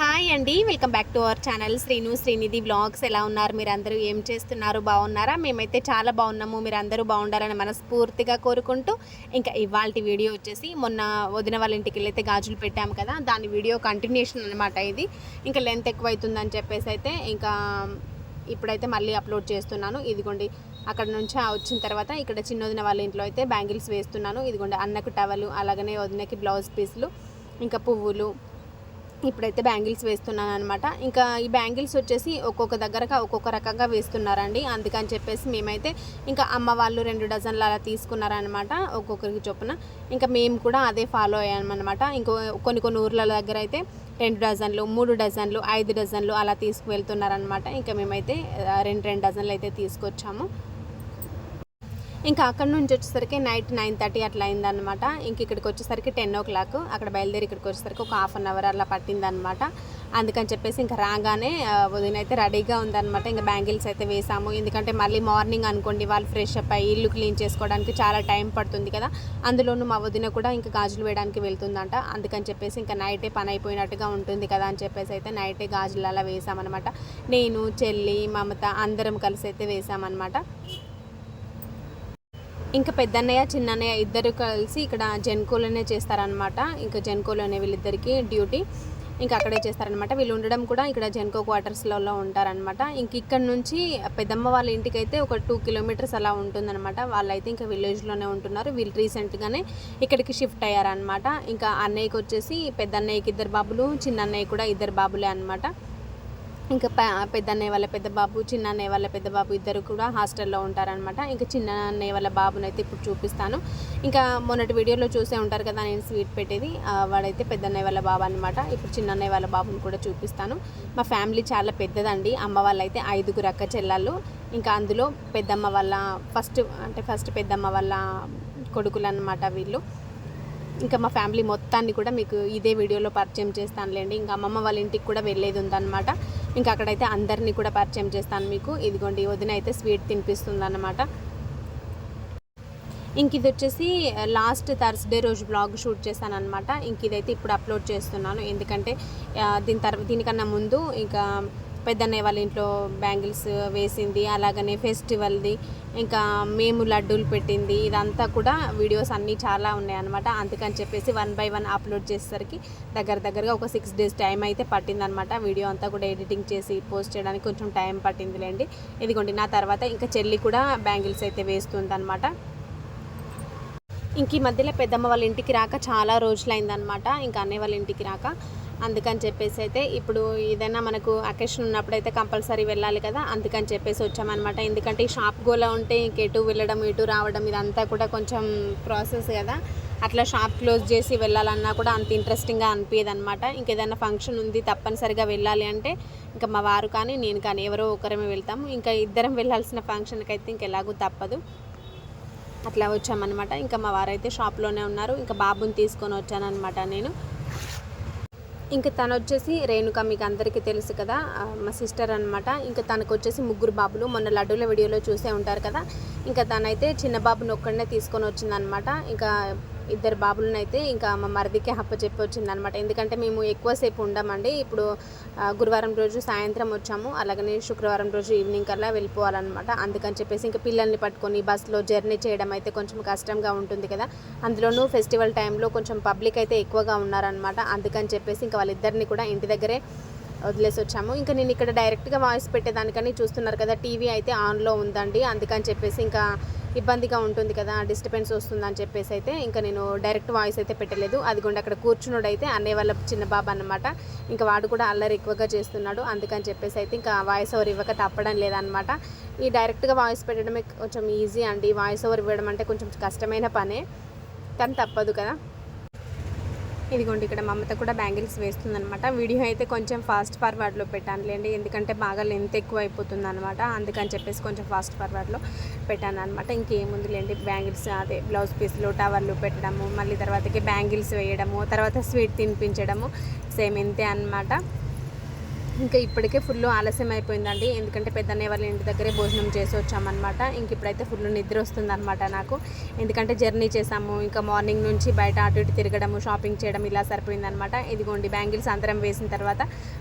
Hi అండి. Welcome back to our channel. Srinu Srinidhi vlogs ఎలా ఉన్నారు? మీరు అందరూ ఏం చేస్తున్నారు? బాగున్నారా? మేమైతే చాలా బాగున్నాము. మీరు అందరూ బాగుండాలని మనస్ఫూర్తిగా కోరుకుంటూ ఇంకా ఇవాళ వీడియో వచ్చేసి మొన్న వదిన వాళ్ళ ఇంటికి వెళ్ళైతే గాజులు పెట్టాము కదా దాని వీడియో కంటిన్యూషన్ అనమాట ఇది. ఇంకా లెంత్ ఎక్కువ అవుతుందని చెప్పేసి అయితే ఇంకా ఇప్పుడైతే మళ్ళీ అప్లోడ్ చేస్తున్నాను. ఇదిగోండి అక్కడ నుంచి వచ్చిన తర్వాత ఇక్కడ చిన్న వదిన వాళ్ళ ఇంట్లో అయితే బ్యాంగిల్స్ వేస్తున్నాను. ఇదిగోండి అన్నకు టవలు అలాగనే వదినకి బ్లౌజ్ పీసులు ఇంకా పువ్వులు ఇప్పుడైతే బ్యాంగిల్స్ వేస్తున్నాను అనమాట ఇంకా ఈ బ్యాంగిల్స్ వచ్చేసి ఒక్కొక్క దగ్గరగా ఒక్కొక్క రకంగా వేస్తున్నారండి. అందుకని చెప్పేసి మేమైతే ఇంకా అమ్మ వాళ్ళు రెండు డజన్లు అలా తీసుకున్నారనమాట ఒక్కొక్కరికి చొప్పున. ఇంకా మేము కూడా అదే ఫాలో అయ్యామన్నమాట. ఇంకో కొన్ని కొన్ని ఊర్ల దగ్గర అయితే రెండు డజన్లు మూడు డజన్లు ఐదు డజన్లు అలా తీసుకువెళ్తున్నారనమాట ఇంకా మేమైతే రెండు రెండు డజన్లు అయితే తీసుకొచ్చాము. ఇంకా అక్కడ నుంచి వచ్చేసరికి నైట్ నైన్ థర్టీ అట్లా అయిందనమాట ఇంక ఇక్కడికి వచ్చేసరికి టెన్ ఓ క్లాక్. అక్కడ బయలుదేరి ఇక్కడికి వచ్చేసరికి ఒక హాఫ్ అన్ అవర్ అలా పట్టిందనమాట అందుకని చెప్పేసి ఇంకా రాగానే ఉదయం వదిన అయితే రెడీగా ఉందన్నమాట. ఇంకా బ్యాంగిల్స్ అయితే వేసాము. ఎందుకంటే మళ్ళీ మార్నింగ్ అనుకోండి వాళ్ళు ఫ్రెష్ అప్ అయ్యి ఇల్లు క్లీన్ చేసుకోవడానికి చాలా టైం పడుతుంది కదా. అందులోనూ మా వదిన కూడా ఇంకా గాజులు వేయడానికి వెళ్తుందంట. అందుకని చెప్పేసి ఇంకా నైటే పని అయిపోయినట్టుగా ఉంటుంది కదా అని చెప్పేసి అయితే నైటే గాజులు అలా వేసామన్నమాట. నేను చెల్లి మమత అందరం కలిసి అయితే వేసామన్నమాట. ఇంకా పెద్దన్నయ్య చిన్నన్నయ్య ఇద్దరు కలిసి ఇక్కడ జెన్కోలోనే చేస్తారనమాట ఇంకా జెన్కోలోనే వీళ్ళిద్దరికి డ్యూటీ. ఇంకా అక్కడే చేస్తారనమాట వీళ్ళు ఉండడం కూడా ఇక్కడ జెన్కో క్వార్టర్స్లలో ఉంటారనమాట ఇంక ఇక్కడ నుంచి పెద్దమ్మ వాళ్ళ ఇంటికి అయితే ఒక టూ కిలోమీటర్స్ అలా ఉంటుందన్నమాట. వాళ్ళైతే ఇంకా విలేజ్లోనే ఉంటున్నారు. వీళ్ళు రీసెంట్గానే ఇక్కడికి షిఫ్ట్ అయ్యారనమాట ఇంకా అన్నయ్యకి వచ్చేసి పెద్ద అన్నయ్యకి ఇద్దరు బాబులు చిన్న అన్నయ్య కూడా ఇద్దరు బాబులే అనమాట ఇంకా పెద్ద అన్నయ్య వాళ్ళ పెద్ద బాబు చిన్న అన్నయ్య వాళ్ళ పెద్ద బాబు ఇద్దరు కూడా హాస్టల్లో ఉంటారనమాట ఇంకా చిన్న అన్నయ్య వాళ్ళ బాబునైతే ఇప్పుడు చూపిస్తాను. ఇంకా మొన్నటి వీడియోలో చూసే ఉంటారు కదా నేను స్వీట్ పెట్టేది. వాడైతే పెద్ద అన్నయ్య వాళ్ళ బాబు అనమాట ఇప్పుడు చిన్న అన్నయ్య వాళ్ళ బాబుని కూడా చూపిస్తాను. మా ఫ్యామిలీ చాలా పెద్దదండి. అమ్మ వాళ్ళైతే ఐదుగురు అక్క చెల్లెళ్ళు. ఇంకా అందులో పెద్దమ్మ వాళ్ళ ఫస్ట్ అంటే ఫస్ట్ పెద్దమ్మ వాళ్ళ కొడుకులు అనమాట వీళ్ళు. ఇంకా మా ఫ్యామిలీ మొత్తాన్ని కూడా మీకు ఇదే వీడియోలో పరిచయం చేస్తానులేండి. ఇంకా అమ్మమ్మ వాళ్ళ ఇంటికి కూడా వెళ్ళేది ఉందన్నమాట. ఇంకా అక్కడైతే అందరినీ కూడా పరిచయం చేస్తాను మీకు. ఇదిగోండి వదిన అయితే స్వీట్ తినిపిస్తుంది అన్నమాట ఇంక ఇది వచ్చేసి లాస్ట్ థర్స్డే రోజు బ్లాగ్ షూట్ చేశాను అనమాట ఇంక ఇదైతే ఇప్పుడు అప్లోడ్ చేస్తున్నాను. ఎందుకంటే దీని తర్వాత దీనికన్నా ముందు ఇంకా పెద్దన్నయ్య వాళ్ళ ఇంట్లో బ్యాంగిల్స్ వేసింది అలాగనే ఫెస్టివల్ది ఇంకా మేము లడ్డూలు పెట్టింది ఇదంతా కూడా వీడియోస్ అన్నీ చాలా ఉన్నాయి అనమాట అందుకని చెప్పేసి వన్ బై వన్ అప్లోడ్ చేసేసరికి దగ్గర దగ్గరగా ఒక సిక్స్ డేస్ టైం అయితే పట్టిందనమాట వీడియో అంతా కూడా ఎడిటింగ్ చేసి పోస్ట్ చేయడానికి కొంచెం టైం పట్టిందిలేండి. ఇదిగోండి నా తర్వాత ఇంకా చెల్లి కూడా బ్యాంగిల్స్ అయితే వేస్తుంది ఇంక ఈ మధ్యలో పెద్దమ్మ వాళ్ళ ఇంటికి రాక చాలా రోజులైందనమాట ఇంకా అన్నయ్య వాళ్ళ ఇంటికి రాక అందుకని చెప్పేసి అయితే ఇప్పుడు ఏదైనా మనకు అకేషన్ ఉన్నప్పుడు అయితే కంపల్సరీ వెళ్ళాలి కదా అందుకని చెప్పేసి వచ్చామన్నమాట. ఎందుకంటే ఈ షాప్ గోలా ఉంటే ఇంకెటు వెళ్ళడం ఇటు రావడం ఇదంతా కూడా కొంచెం ప్రాసెస్ కదా. అట్లా షాప్ క్లోజ్ చేసి వెళ్ళాలన్నా కూడా అంత ఇంట్రెస్టింగ్గా అనిపించదు అనమాట ఇంకేదైనా ఫంక్షన్ ఉంది తప్పనిసరిగా వెళ్ళాలి అంటే ఇంకా మా వారు కానీ నేను కానీ ఎవరో ఒకరమే వెళ్తాము. ఇంకా ఇద్దరం వెళ్ళాల్సిన ఫంక్షన్కి అయితే ఇంకెలాగూ తప్పదు. అట్లా వచ్చామన్నమాట. ఇంకా మా వారైతే షాప్లోనే ఉన్నారు. ఇంకా బాబుని తీసుకొని వచ్చానన్నమాట నేను. ఇంకా తను వచ్చేసి రేణుక మీకు అందరికీ తెలుసు కదా మా సిస్టర్ అనమాట ఇంకా తనకు వచ్చేసి ముగ్గురు బాబులు మొన్న లడ్డూల వీడియోలో చూసే ఉంటారు కదా. ఇంకా తనైతే చిన్న బాబుని ఒక్కడనే తీసుకొని వచ్చిందనమాట ఇంకా ఇద్దరు బాబులనైతే ఇంకా మా మరిదికి హప్ప చెప్పి వచ్చిందనమాట ఎందుకంటే మేము ఎక్కువసేపు ఉండమండి. ఇప్పుడు గురువారం రోజు సాయంత్రం వచ్చాము. అలాగనే శుక్రవారం రోజు ఈవినింగ్ కల్లా వెళ్ళిపోవాలన్నమాట. అందుకని చెప్పేసి ఇంకా పిల్లల్ని పట్టుకొని బస్సులో జర్నీ చేయడం అయితే కొంచెం కష్టంగా ఉంటుంది కదా. అందులోనూ ఫెస్టివల్ టైంలో కొంచెం పబ్లిక్ అయితే ఎక్కువగా ఉన్నారనమాట అందుకని చెప్పేసి ఇంకా వాళ్ళిద్దరిని కూడా ఇంటి దగ్గరే వదిలేసి వచ్చాము. ఇంకా నేను ఇక్కడ డైరెక్ట్గా వాయిస్ పెట్టేదానికని చూస్తున్నారు కదా టీవీ అయితే ఆన్లో ఉందండి. అందుకని చెప్పేసి ఇంకా ఇబ్బందిగా ఉంటుంది కదా డిస్టర్బెన్స్ వస్తుందని చెప్పేసి అయితే ఇంకా నేను డైరెక్ట్ వాయిస్ అయితే పెట్టలేదు. అదిగోండి అక్కడ కూర్చున్నాడు అయితే అన్నయ్య వాళ్ళ చిన్న బాబు అన్నమాట. ఇంకా వాడు కూడా అల్లరి ఎక్కువగా చేస్తున్నాడు. అందుకని చెప్పేసి అయితే ఇంకా వాయిస్ ఓవర్ ఇవ్వక తప్పడం లేదనమాట ఈ డైరెక్ట్గా వాయిస్ పెట్టడమే కొంచెం ఈజీ అండి. వాయిస్ ఓవర్ ఇవ్వడం అంటే కొంచెం కష్టమైన పనే. కానీ తప్పదు కదా. ఇదిగోండి ఇక్కడ మమత కూడా బ్యాంగిల్స్ వేస్తుందనమాట వీడియో అయితే కొంచెం ఫాస్ట్ ఫార్వర్డ్లో పెట్టానులేండి. ఎందుకంటే బాగా లెంత్ ఎక్కువ అయిపోతుంది అనమాట అందుకని చెప్పేసి కొంచెం ఫాస్ట్ ఫార్వర్డ్లో పెట్టాను అనమాట ఇంకేముందిలేండి బ్యాంగిల్స్ అదే బ్లౌజ్ పీస్లు టవర్లు పెట్టడము మళ్ళీ తర్వాతకి బ్యాంగిల్స్ వేయడము తర్వాత స్వీట్ తినిపించడము సేమ్ ఇంతే అనమాట ఇంకా ఇప్పటికే ఫుల్ ఆలస్యం అయిపోయిందండి. ఎందుకంటే పెద్దన్నయ్య వాళ్ళ ఇంటి దగ్గరే భోజనం చేసి వచ్చామన్నమాట. ఇంక ఇప్పుడైతే ఫుల్ నిద్ర వస్తుందన్నమాట నాకు. ఎందుకంటే జర్నీ చేసాము ఇంకా మార్నింగ్ నుంచి బయట అటు ఇటు తిరగడము షాపింగ్ చేయడం ఇలా సరిపోయిందనమాట ఇదిగోండి బ్యాంగిల్స్ అందరం వేసిన తర్వాత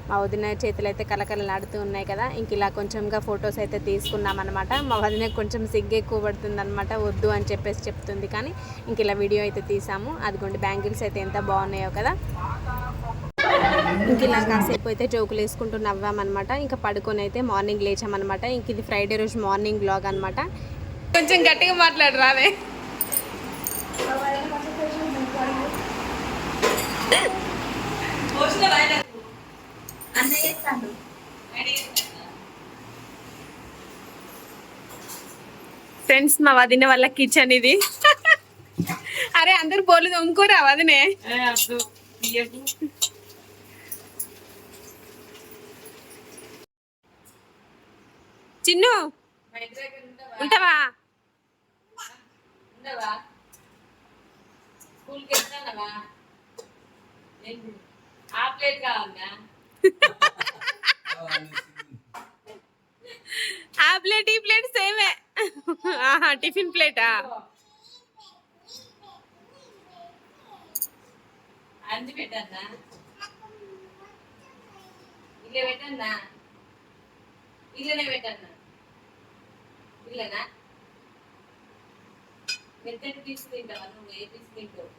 మా వదిన చేతులు అయితే కలకలలాడుతూ ఉన్నాయి కదా. ఇంక ఇలా కొంచెంగా ఫొటోస్ అయితే తీసుకున్నాం అనమాట మా వదిన కొంచెం సిగ్గు ఎక్కువ పడుతుంది అనమాట వద్దు అని చెప్పేసి చెప్తుంది కానీ ఇంక ఇలా వీడియో అయితే తీసాము అదిగోండి బ్యాంగిల్స్ అయితే ఎంత బాగున్నాయో కదా. ఇంక ఇలా కాసేపు అయితే జోకులు వేసుకుంటూ నవ్వామన్నమాట. ఇంకా పడుకొని అయితే మార్నింగ్ లేచామన్నమాట. ఇంక ఇది ఫ్రైడే రోజు మార్నింగ్ బ్లాగ్ అనమాట కొంచెం గట్టిగా మాట్లాడు రావే ఫ్రెండ్స్ మా వదిన వాళ్ళ కిచెన్ ఇది. అరే అందరు బోర్లు తోముకోరా వదినే? చిన్ను. ఉంటావా? ఆ ప్లేట్ ఈ ప్లేట్ సేమే. ఆహా టిఫిన్ ప్లేటా? అంది పెట్టన్నా? ఇల్లే పెట్టన్నా? ఇల్లనే పెట్టన్నా? ఇల్లనా మెత్తటి పీస్ తింటావా నువ్వు? ఏ పీస్ తింటావు?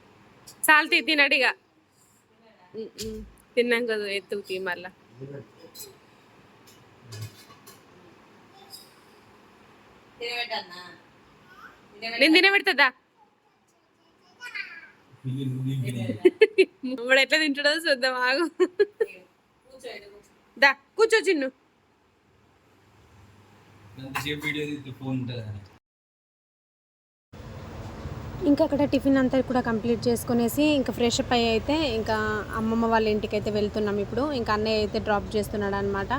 చాలు తినడిగా. తిన్నాం కదా ఎత్తుకు తీ మళ్ళా నేను తినబెడుతుందా? ఇప్పుడు ఎట్లా తింటాడో చూద్దాం ఆగు. దా కూర్చో చిన్ను. ఎంతసేపు వీడియో తీస్తే ఫోన్ ఉంటుంది ఇంకా అక్కడ టిఫిన్ అంతా కూడా కంప్లీట్ చేసుకునేసి ఇంకా ఫ్రెష్ అప్ అయ్యి అయితే ఇంకా అమ్మమ్మ వాళ్ళ ఇంటికి అయితే వెళ్తున్నాం ఇప్పుడు. ఇంకా అన్నయ్య అయితే డ్రాప్ చేస్తున్నాడు అనమాట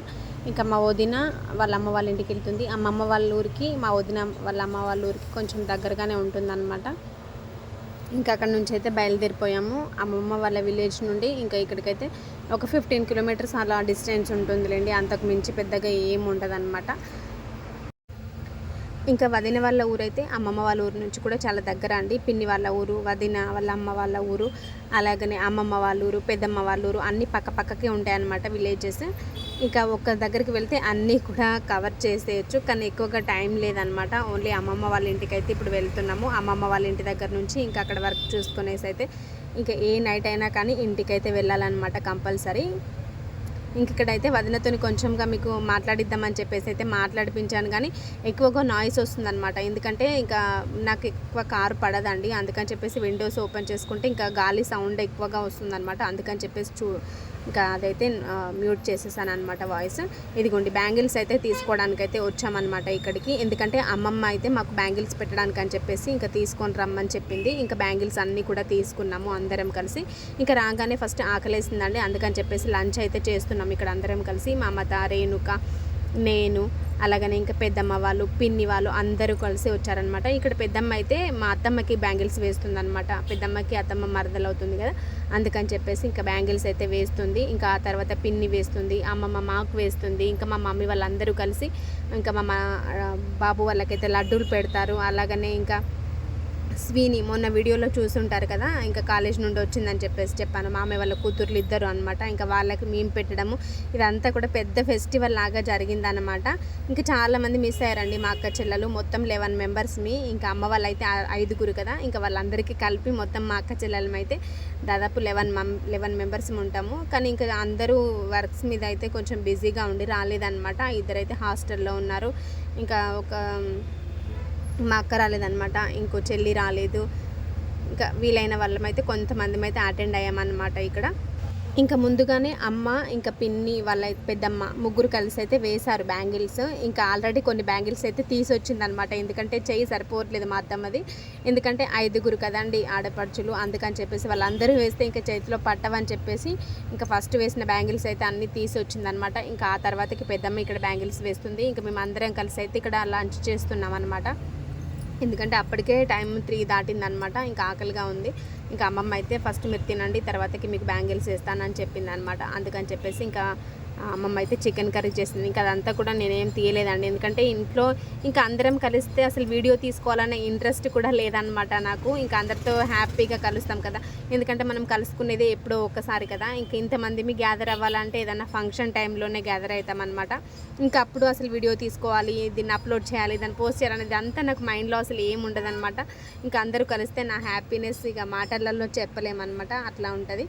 ఇంకా మా వదిన వాళ్ళ అమ్మ వాళ్ళ ఇంటికి వెళ్తుంది. అమ్మమ్మ వాళ్ళ ఊరికి మా వదిన వాళ్ళ అమ్మ వాళ్ళ ఊరికి కొంచెం దగ్గరగానే ఉంటుందన్నమాట. ఇంకా అక్కడ నుంచి అయితే బయలుదేరిపోయాము. అమ్మమ్మ వాళ్ళ విలేజ్ నుండి ఇంకా ఇక్కడికైతే ఒక ఫిఫ్టీన్ కిలోమీటర్స్ అలా డిస్టెన్స్ ఉంటుందిలేండి. అంతకు మించి పెద్దగా ఏం ఉండదన్నమాట. ఇంకా వదిన వాళ్ళ ఊరైతే అమ్మమ్మ వాళ్ళ ఊరు నుంచి కూడా చాలా దగ్గర అండి. పిన్ని వాళ్ళ ఊరు వదిన వాళ్ళ అమ్మ వాళ్ళ ఊరు అలాగనే అమ్మమ్మ వాళ్ళ ఊరు పెద్దమ్మ వాళ్ళ ఊరు అన్నీ పక్క పక్కకే ఉంటాయన్నమాట విలేజెస్ ఇంకా ఒక్క దగ్గరికి వెళ్తే అన్నీ కూడా కవర్ చేసేయచ్చు. కానీ ఎక్కువగా టైం లేదనమాట ఓన్లీ అమ్మమ్మ వాళ్ళ ఇంటికి అయితే ఇప్పుడు వెళ్తున్నాము. అమ్మమ్మ వాళ్ళ ఇంటి దగ్గర నుంచి ఇంకా అక్కడ వర్క్ చూసుకునేసి అయితే ఇంకా ఏ నైట్ అయినా కానీ ఇంటికి అయితే వెళ్ళాలన్నమాట కంపల్సరీ ఇంక ఇక్కడైతే వదినతోని కొంచెంగా మీకు మాట్లాడిద్దామని చెప్పేసి అయితే మాట్లాడిపించాను. కానీ ఎక్కువగా నాయిస్ వస్తుందన్నమాట. ఎందుకంటే ఇంకా నాకు ఎక్కువ కారు పడదండి. అందుకని చెప్పేసి విండోస్ ఓపెన్ చేసుకుంటే ఇంకా గాలి సౌండ్ ఎక్కువగా వస్తుందన్నమాట. అందుకని చెప్పేసి చూ ఇంకా అదైతే మ్యూట్ చేసేసాను అనమాట వాయిస్. ఇదిగోండి బ్యాంగిల్స్ అయితే తీసుకోవడానికి అయితే వచ్చామన్నమాట ఇక్కడికి. ఎందుకంటే అమ్మమ్మ అయితే మాకు బ్యాంగిల్స్ పెట్టడానికి అని చెప్పేసి ఇంకా తీసుకొని రమ్మని చెప్పింది. ఇంకా బ్యాంగిల్స్ అన్నీ కూడా తీసుకున్నాము అందరం కలిసి. ఇంకా రాగానే ఫస్ట్ ఆకలేసిందండి. అందుకని చెప్పేసి లంచ్ అయితే చేస్తున్నాం ఇక్కడ అందరం కలిసి. మా అమ్మత రేణుక నేను అలాగనే ఇంకా పెద్దమ్మ వాళ్ళు పిన్ని వాళ్ళు అందరూ కలిసి వచ్చారనమాట ఇక్కడ పెద్దమ్మ అయితే మా అత్తమ్మకి బ్యాంగిల్స్ వేస్తుందన్నమాట. పెద్దమ్మకి అత్తమ్మ మరదలు అవుతుంది కదా. అందుకని చెప్పేసి ఇంకా బ్యాంగిల్స్ అయితే వేస్తుంది. ఇంకా ఆ తర్వాత పిన్ని వేస్తుంది అమ్మమ్మ మాకు వేస్తుంది. ఇంకా మా మమ్మీ వాళ్ళందరూ కలిసి ఇంకా మా మా- బాబు వాళ్ళకైతే లడ్డూలు పెడతారు. అలాగనే ఇంకా స్వీని మొన్న వీడియోలో చూసుంటారు కదా ఇంకా కాలేజ్ నుండి వచ్చిందని చెప్పేసి చెప్పాను. మామయ్య వాళ్ళ కూతుర్లు ఇద్దరు అనమాట ఇంకా వాళ్ళకి మేము పెట్టడము ఇదంతా కూడా పెద్ద ఫెస్టివల్ లాగా జరిగిందనమాట ఇంకా చాలామంది మిస్ అయ్యారండి మా అక్క చెల్లెలు. మొత్తం లెవెన్ మెంబర్స్మి ఇంకా అమ్మ వాళ్ళు అయితే ఐదుగురు కదా. ఇంకా వాళ్ళందరికీ కలిపి మొత్తం మా అక్క చెల్లెలం అయితే దాదాపు లెవెన్ మం లెవెన్ మెంబర్స్ ఉంటాము. కానీ ఇంకా అందరూ వర్క్స్ మీద అయితే కొంచెం బిజీగా ఉండి రాలేదన్నమాట. ఇద్దరైతే హాస్టల్లో ఉన్నారు. ఇంకా ఒక మా అక్క రాలేదనమాట ఇంకో చెల్లి రాలేదు. ఇంకా వీలైన వాళ్ళమైతే కొంతమంది అయితే అటెండ్ అయ్యామన్నమాట ఇక్కడ. ఇంకా ముందుగానే అమ్మ ఇంకా పిన్ని వాళ్ళ పెద్దమ్మ ముగ్గురు కలిసి అయితే వేశారు బ్యాంగిల్స్. ఇంకా ఆల్రెడీ కొన్ని బ్యాంగిల్స్ అయితే తీసొచ్చిందనమాట ఎందుకంటే చెయ్యి సరిపోవట్లేదు మా అత్తమ్మది. ఎందుకంటే ఐదుగురు కదండి ఆడపడుచులు. అందుకని చెప్పేసి వాళ్ళందరూ వేస్తే ఇంకా చేతిలో పట్టవని చెప్పేసి ఇంకా ఫస్ట్ వేసిన బ్యాంగిల్స్ అయితే అన్నీ తీసి వచ్చిందనమాట ఇంకా ఆ తర్వాతకి పెద్దమ్మ ఇక్కడ బ్యాంగిల్స్ వేస్తుంది. ఇంకా మేము అందరం కలిసి అయితే ఇక్కడ లంచ్ చేస్తున్నాం అనమాట ఎందుకంటే అప్పటికే టైం త్రీ దాటిందనమాట ఇంకా ఆకలిగా ఉంది. ఇంకా అమ్మమ్మ అయితే ఫస్ట్ మీరు తినండి తర్వాతకి మీకు బ్యాంగిల్స్ వేస్తానని చెప్పింది అనమాట అందుకని చెప్పేసి ఇంకా అమ్మమ్మ అయితే చికెన్ కర్రీ చేసింది. ఇంకా అదంతా కూడా నేనేం తీయలేదండి. ఎందుకంటే ఇంట్లో ఇంకా అందరం కలిస్తే అసలు వీడియో తీసుకోవాలనే ఇంట్రెస్ట్ కూడా లేదనమాట నాకు. ఇంకా అందరితో హ్యాపీగా కలుస్తాం కదా. ఎందుకంటే మనం కలుసుకునేది ఎప్పుడో ఒకసారి కదా. ఇంక ఇంతమంది మీ గ్యాదర్ అవ్వాలంటే ఏదైనా ఫంక్షన్ టైంలోనే గ్యాదర్ అవుతాం అనమాట ఇంకా అప్పుడు అసలు వీడియో తీసుకోవాలి దీన్ని అప్లోడ్ చేయాలి దాన్ని పోస్ట్ చేయాలనేది అంతా నాకు మైండ్లో అసలు ఏం ఉండదనమాట ఇంకా అందరూ కలిస్తే నా హ్యాపీనెస్ ఇక మాటలలో చెప్పలేమన్నమాట. అట్లా ఉంటుంది.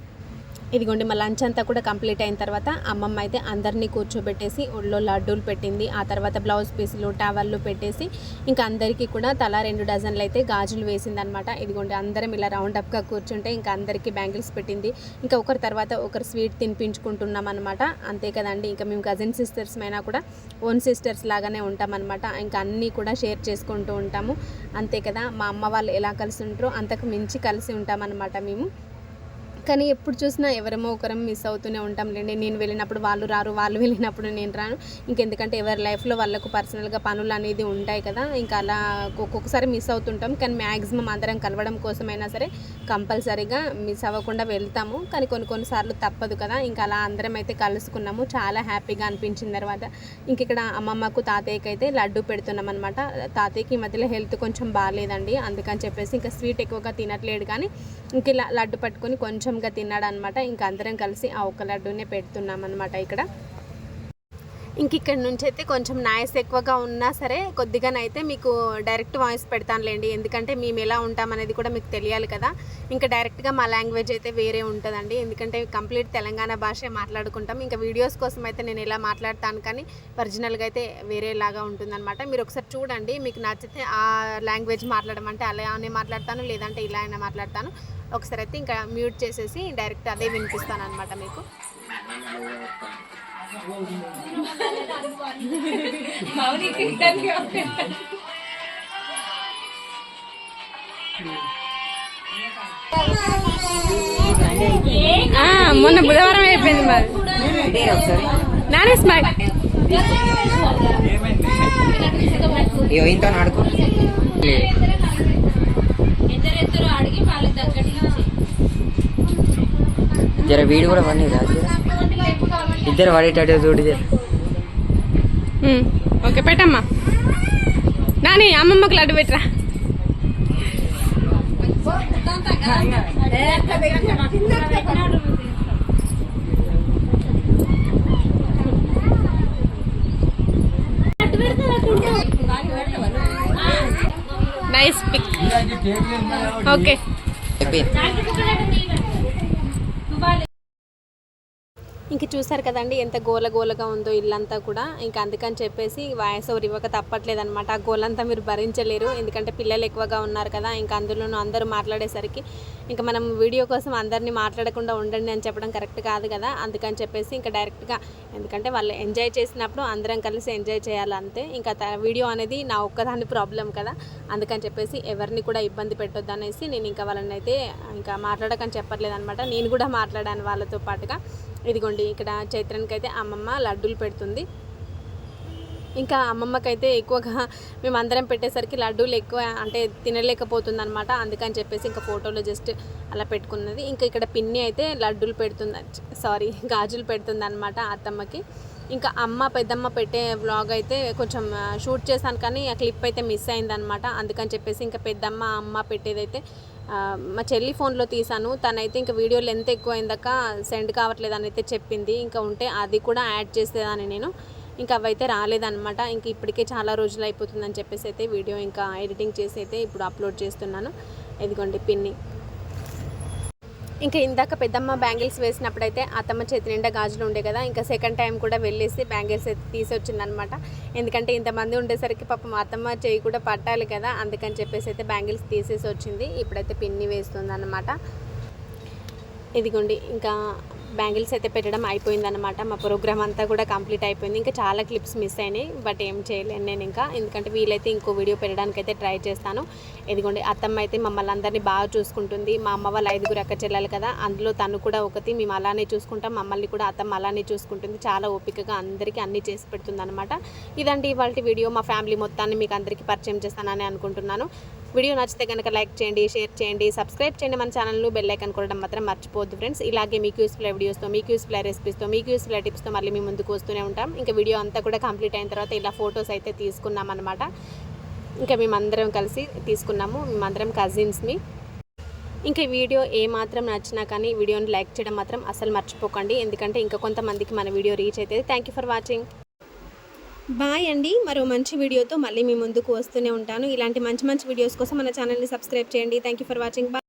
ఇదిగోండి మా లంచ్ అంతా కూడా కంప్లీట్ అయిన తర్వాత అమ్మమ్మ అయితే అందరినీ కూర్చోబెట్టేసి ఒళ్ళో లడ్డూలు పెట్టింది. ఆ తర్వాత బ్లౌజ్ పీసులు టవల్లు పెట్టేసి ఇంకా అందరికీ కూడా తలా రెండు డజన్లు అయితే గాజులు వేసింది అనమాట ఇదిగోండి అందరం ఇలా రౌండ్ అప్గా కూర్చుంటే ఇంకా అందరికీ బ్యాంగిల్స్ పెట్టింది. ఇంకా ఒకరి తర్వాత ఒకరు స్వీట్ తినిపించుకుంటున్నాం అనమాట అంతే కదండి ఇంకా మేము కజిన్ సిస్టర్స్ అయినా కూడా ఓన్ సిస్టర్స్ లాగానే ఉంటామన్నమాట ఇంకా అన్నీ కూడా షేర్ చేసుకుంటూ ఉంటాము. అంతే కదా మా అమ్మ వాళ్ళు ఎలా కలిసి ఉంటారో అంతకు మించి కలిసి ఉంటామన్నమాట మేము. కానీ ఎప్పుడు చూసినా ఎవరమో ఒకరం మిస్ అవుతూనే ఉంటాం లేండి నేను వెళ్ళినప్పుడు వాళ్ళు రారు వాళ్ళు వెళ్ళినప్పుడు నేను రాను. ఇంకెందుకంటే ఎవరి లైఫ్లో వాళ్ళకు పర్సనల్గా పనులు అనేది ఉంటాయి కదా ఇంకా అలా ఒక్కొక్కసారి మిస్ అవుతుంటాం. కానీ మ్యాక్సిమం అందరం కలవడం కోసమైనా సరే కంపల్సరీగా మిస్ అవ్వకుండా వెళ్తాము. కానీ కొన్ని కొన్నిసార్లు తప్పదు కదా ఇంకా అలా అందరం అయితే కలుసుకున్నాము. చాలా హ్యాపీగా అనిపించిన తర్వాత. ఇంక ఇక్కడ అమ్మమ్మకు తాతయ్యకి అయితే లడ్డు పెడుతున్నాం అనమాట తాతయ్యకి ఈ మధ్యలో హెల్త్ కొంచెం బాగాలేదండి. అందుకని చెప్పేసి ఇంకా స్వీట్ ఎక్కువగా తినట్లేడు కానీ ఇంక ఇలా లడ్డు పట్టుకొని కొంచెం కొంచెంగా తిన్నాడు అనమాట ఇంకా అందరం కలిసి ఆ ఒక్క లడ్డూనే పెడుతున్నాం అనమాట ఇక్కడ. ఇంక ఇక్కడ నుంచి అయితే కొంచెం నాయిస్ ఎక్కువగా ఉన్నా సరే కొద్దిగానైతే మీకు డైరెక్ట్ వాయిస్ పెడతానులేండి. ఎందుకంటే మేము ఎలా ఉంటామనేది కూడా మీకు తెలియాలి కదా. ఇంకా డైరెక్ట్గా మా లాంగ్వేజ్ అయితే వేరే ఉంటుందండి. ఎందుకంటే కంప్లీట్ తెలంగాణ భాష మాట్లాడుకుంటాం. ఇంకా వీడియోస్ కోసం అయితే నేను ఎలా మాట్లాడతాను కానీ ఒరిజినల్గా అయితే వేరేలాగా ఉంటుందన్నమాట. మీరు ఒకసారి చూడండి. మీకు నచ్చితే ఆ లాంగ్వేజ్ మాట్లాడమంటే అలానే మాట్లాడతాను లేదంటే ఇలా అయినా మాట్లాడతాను. ఒకసారి అయితే ఇంకా మ్యూట్ చేసేసి డైరెక్ట్ అదే వినిపిస్తాను అనమాట మీకు మొన్న బుధవారం అయిపోయింది మరి నానే స్మైల్ ఇంత ఆడుకో. జర వీడు కూడా పని ఇద్దరు పడేటట్టు చూడు ఓకే పెట్టమ్మా. నాని అమ్మమ్మకి లడ్డు పెట్టరా? నైస్ పిక్ ఓకే అయిపోయింది ఇంక చూసారు కదండి ఎంత గోల గోలగా ఉందో ఇల్లంతా కూడా. ఇంకా అందుకని చెప్పేసి వాయిస్ ఓవర్ ఇవ్వక తప్పట్లేదు అనమాట ఆ గోలంతా మీరు భరించలేరు. ఎందుకంటే పిల్లలు ఎక్కువగా ఉన్నారు కదా ఇంకా అందులోనూ అందరూ మాట్లాడేసరికి ఇంకా మనం వీడియో కోసం అందరినీ మాట్లాడకుండా ఉండండి అని చెప్పడం కరెక్ట్ కాదు కదా. అందుకని చెప్పేసి ఇంకా డైరెక్ట్గా ఎందుకంటే వాళ్ళు ఎంజాయ్ చేసినప్పుడు అందరం కలిసి ఎంజాయ్ చేయాలి అంతే. ఇంకా త- వీడియో అనేది నా ఒక్కదాని ప్రాబ్లం కదా. అందుకని చెప్పేసి ఎవరిని కూడా ఇబ్బంది పెట్టొద్దు అనేసి నేను ఇంకా వాళ్ళని అయితే ఇంకా మాట్లాడకని చెప్పట్లేదు అనమాట నేను కూడా మాట్లాడాను వాళ్ళతో పాటుగా. ఇదిగోండి ఇక్కడ చైత్రానికి అయితే అమ్మమ్మ లడ్డూలు పెడుతుంది. ఇంకా అమ్మమ్మకైతే ఎక్కువగా మేము అందరం పెట్టేసరికి లడ్డూలు ఎక్కువ అంటే తినలేకపోతుంది అనమాట అందుకని చెప్పేసి ఇంకా ఫోటోలో జస్ట్ అలా పెట్టుకున్నది. ఇంకా ఇక్కడ పిన్ని అయితే లడ్డూలు పెడుతుంది సారీ గాజులు పెడుతుంది అనమాట అత్తమ్మకి. ఇంకా అమ్మ పెద్దమ్మ పెట్టే వ్లాగ్ అయితే కొంచెం షూట్ చేశాను కానీ ఆ క్లిప్ అయితే మిస్ అయిందనమాట అందుకని చెప్పేసి ఇంకా పెద్దమ్మ అమ్మ పెట్టేదైతే మా చెల్లి ఫోన్లో తీసాను తనైతే ఇంకా వీడియో లెంత్ ఎక్కువ సెండ్ కావట్లేదు అని అయితే చెప్పింది. ఇంకా ఉంటే అది కూడా యాడ్ చేసేదాన్ని నేను. ఇంకా అవైతే రాలేదన్నమాట. ఇంక ఇప్పటికే చాలా రోజులు అయిపోతుందని చెప్పేసి అయితే వీడియో ఇంకా ఎడిటింగ్ చేసి అయితే ఇప్పుడు అప్లోడ్ చేస్తున్నాను. ఇదిగోండి పిన్ని. ఇంకా ఇందాక పెద్దమ్మ బ్యాంగిల్స్ వేసినప్పుడైతే అత్తమ్మ చేతి నిండా గాజులు ఉండే కదా ఇంకా సెకండ్ టైం కూడా వెళ్ళేసి బ్యాంగిల్స్ అయితే తీసి వచ్చిందనమాట ఎందుకంటే ఇంతమంది ఉండేసరికి పాపం అత్తమ్మ చేయి కూడా పట్టాలి కదా అందుకని చెప్పేసి అయితే బ్యాంగిల్స్ తీసేసి వచ్చింది ఇప్పుడైతే పిన్ని వేస్తుంది అనమాట ఇదిగోండి ఇంకా బ్యాంగిల్స్ అయితే పెట్టడం అయిపోయిందనమాట మా ప్రోగ్రామ్ అంతా కూడా కంప్లీట్ అయిపోయింది. ఇంకా చాలా క్లిప్స్ మిస్ అయినాయి బట్ ఏం చేయలేను నేను ఇంకా. ఎందుకంటే వీలైతే ఇంకో వీడియో పెట్టడానికి అయితే ట్రై చేస్తాను. ఇదిగోండి అత్తమ్మ అయితే మమ్మల్ని అందరినీ బాగా చూసుకుంటుంది. మా అమ్మ వాళ్ళ ఐదుగురు అక్క చెల్లెలు కదా అందులో తను కూడా ఒకటి మేము అలానే చూసుకుంటాం. మమ్మల్ని కూడా అత్తమ్మ అలానే చూసుకుంటుంది. చాలా ఓపికగా అందరికీ అన్నీ చేసి పెడుతుంది అనమాట ఇదండి ఇవాళ వీడియో. మా ఫ్యామిలీ మొత్తాన్ని మీకు అందరికీ పరిచయం చేస్తానని అనుకుంటున్నాను. వీడియో నచ్చితే కనుక లైక్ చేయండి షేర్ చేయండి సబ్స్క్రైబ్ చేయండి మన ఛానల్ బెల్ ఐకన్ కొట్టడం మాత్రం మర్చిపోద్దు ఫ్రెండ్స్. ఇలాగే మీకు యూస్ఫుల్ వీడియోస్తో మీకు యూస్ఫుల్ రెసిపీస్తో మీకు యూస్ఫుల్ టిప్స్తో మళ్ళీ మీ ముందుకు వస్తూనే ఉంటాం. ఇంకా వీడియో అంతా కూడా కంప్లీట్ అయిన తర్వాత ఇలా ఫొటోస్ అయితే తీసుకున్నాం అనమాట ఇంకా మేమందరం కలిసి తీసుకున్నాము. మేమందరం కజిన్స్ని ఇంకా వీడియో ఏ మాత్రం నచ్చినా కానీ వీడియోని లైక్ చేయడం మాత్రం అసలు మర్చిపోకండి. ఎందుకంటే ఇంకా కొంతమందికి మన వీడియో రీచ్ అవుతుంది thank you for watching bye అండి. మరో మంచి వీడియోతో మళ్ళీ మీ ముందుకు వస్తూనే ఉంటాను. ఇలాంటి మంచి మంచి వీడియోస్ కోసం మన ఛానల్ని సబ్స్క్రైబ్ చేయండి. Thank you for watching bye